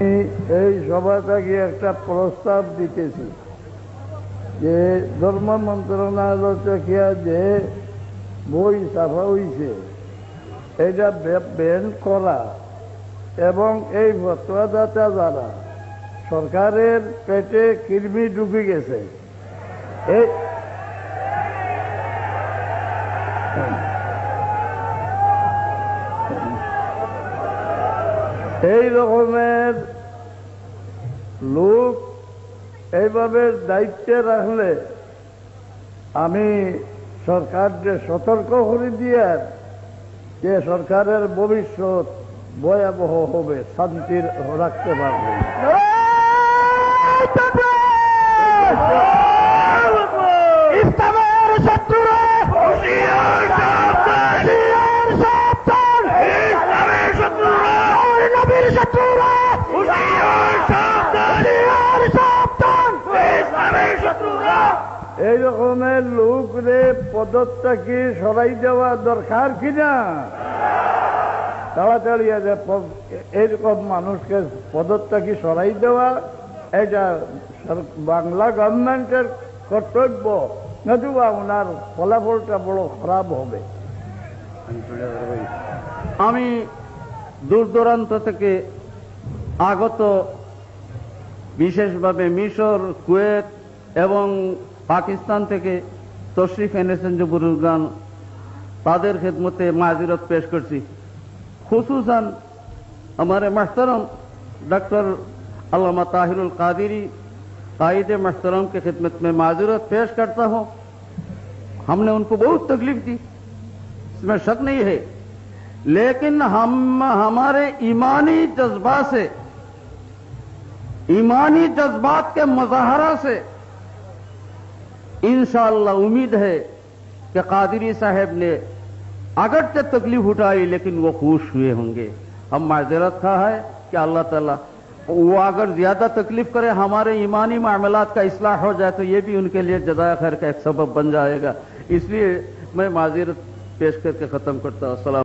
আমি এই সভাটাকে একটা প্রস্তাব দিতেছি যে ধর্ম মন্ত্রণালয় থেকে যে বই ছাপা হয়েছে এটা ব্যান করা এবং এই ফতোয়াদাতা যারা সরকারের পেটে কৃমি ঢুকে গেছে। এই এই রকমের লোক এইভাবে দায়িত্বে রাখলে আমি সরকারকে সতর্ক করে দিয়ে যে সরকারের ভবিষ্যৎ ভয়াবহ হবে, শান্তির রাখতে পারবে। এই রকমের লোকরে পদত্যাগী সরাই দেওয়া দরকার কিনা? তাড়াতাড়ি এইরকম মানুষকে পদত্যাগী সরাই দেওয়া? এটা বাংলা গভর্নমেন্টের কর্তব্য। নতুবা ওনার ফলাফলটা বড় খারাপ হবে। আমি দূর দূরান্ত থেকে আগত বিশেষভাবে মিশর, কুয়েত এবং পাকিস্তান থেকে তশরিফ এনেছেন যে বুরুগান তাদের খেদমতে মাজিরত পেশ করছি। খুসুসান আমার মাস্তরম डॉक्टर अलामा ताहिरुल कादिरी कायद मशतरम की खिदमत में माजूरत पेश करता हूँ हमने उनको बहुत तकलीफ़ दी इसमें शक नहीं है लेकिन हम हमारे ईमानी जज्बा से ایمانی جذبات کے مظاہرہ سے انشاءاللہ امید ہے کہ قادری صاحب نے اگرچہ تکلیف اٹھائی لیکن وہ خوش ہوئے ہوں گے۔ ہم معذرت کا ہے کہ اللہ تعالیٰ وہ اگر زیادہ تکلیف کرے، ہمارے ایمانی معاملات کا اصلاح ہو جائے تو یہ بھی ان کے لیے جزائے خیر کا ایک سبب بن جائے گا۔ اس لیے میں معذرت پیش کر کے ختم کرتا ہوں۔ السلام